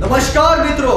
નમસ્કાર મિત્રો.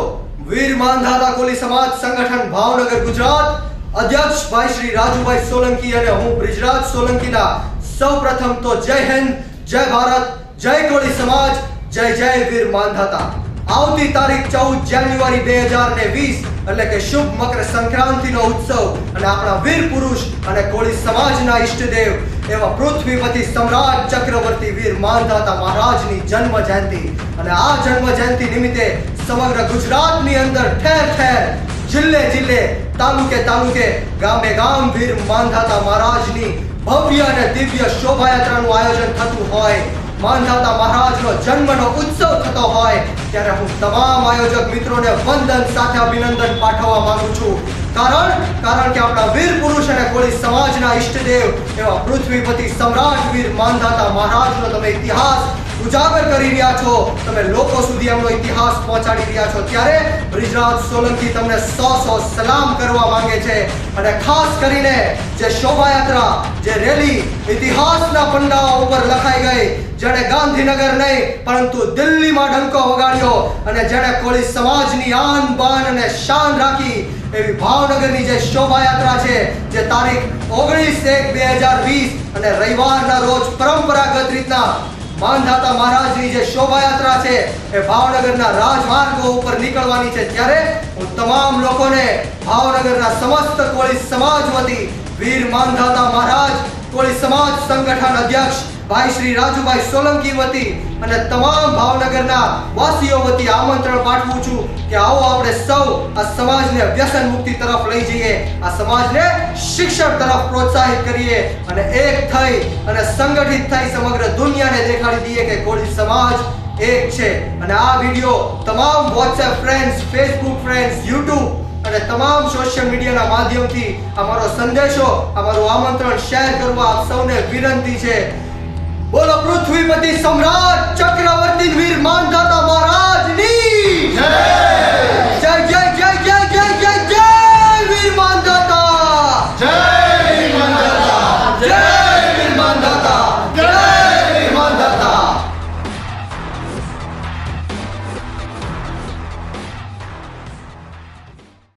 વીર માનધાતા કોલી સમાજ સંગઠન ભાવનગર ગુજરાત. અધ્યક્ષ ભાઈ શ્રી રાજુભાઈ સોલંકી અને હું બ્રિજરાજ સોલંકીના સૌપ્રથમ તો જય હિન્દ, જય ભારત, જય કોળી સમાજ, જય જય વીર માનધાતા. આવતી તારીખ ચૌદ જાન્યુઆરી બે હજાર ને વીસ, એટલે કે શુભ મકર સંક્રાંતિનો ઉત્સવ, અને આપણા વીર પુરુષ અને કોળી સમાજના ઈષ્ટદેવ, એવા પૃથ્વીપતિ સમ્રાટ ચક્રવર્તી વીર માનધાતા મહારાજની જન્મ જયંતિ અને આ જન્મ જયંતિ નિમિત્તે સમગ્ર ગુજરાતની અંદર ઠેર ઠેર, જિલ્લે જિલ્લે, તાલુકે તાલુકે, ગામે ગામ વીર માનધાતા મહારાજની ભવ્ય અને દિવ્ય શોભાયાત્રાનું આયોજન થતું હોય. માનધાતા મહારાજનો જન્મનો ઉત્સવ થતો હોય, ત્યારે હું તમામ આયોજક મિત્રોને વંદન સાથે અભિનંદન પાઠવવા માંગુ છું. કારણ કારણ કે આપણા વીર પુરુષ અને કોળી સમાજના ઈષ્ટદેવ એવા પૃથ્વીપતિ સમ્રાટ વીર માનધાતા મહારાજનો તમે ઇતિહાસ ઉજાગર કરી રહ્યા છો. તમે લોકો સુધી એમનો ઇતિહાસ પહોંચાડી રહ્યા છો. ત્યારે બ્રિજરાજ સોલંકી તમને સો સો સલામ કરવા માંગે છે. અને ખાસ કરીને જે શોભાયાત્રા, જે રેલી ઇતિહાસના પંડાઓ ઉપર લખાઈ ગઈ, જેણે ગાંધીનગર નહીં, પરંતુ દિલ્હીમાં ઢંકો વગાડ્યો અને જેણે કોળી સમાજની આન બાન અને શાન રાખી એવી ભાવનગરની જે શોભાયાત્રા છે, જે તારીખ ઓગણીસ એક બે હજાર વીસ અને રવિવારના રોજ પરંપરાગત રીતના માનધાતા મહારાજની જે શોભાયાત્રા છે, એ ભાવનગરના રાજમાર્ગો ઉપર નીકળવાની છે. ત્યારે હું તમામ લોકોને ભાવનગરના સમસ્ત કોળી સમાજ વતી વીર માનધાતા મહારાજ, કોળી સમાજ સંગઠન અધ્યક્ષ ભાઈ શ્રી રાજુભાઈ સોલંકી વતી અને તમામ ભાવનગરના વાસીઓ વતી આમંત્રણ પાઠવું છું કે આવો આપણે સૌ આ સમાજને વ્યસન મુક્તિ તરફ લઈ જઈએ, આ સમાજને શિક્ષણ તરફ પ્રોત્સાહિત કરીએ અને એક થઈ અને સંગઠિત થઈ સમગ્ર દુનિયાને દેખાડી દઈએ કે કોળી સમાજ એક છે. અને આ વીડિયો તમામ WhatsApp friends Facebook friends YouTube અને તમામ સોશિયલ મીડિયાના માધ્યમથી અમારો સંદેશો, અમારું આમંત્રણ શેર કરવા આપ સૌને વિનંતી છે. બોલો પૃથ્વીપતિ સમ્રાટ ચક્રવર્તી વીર મહારાજની જય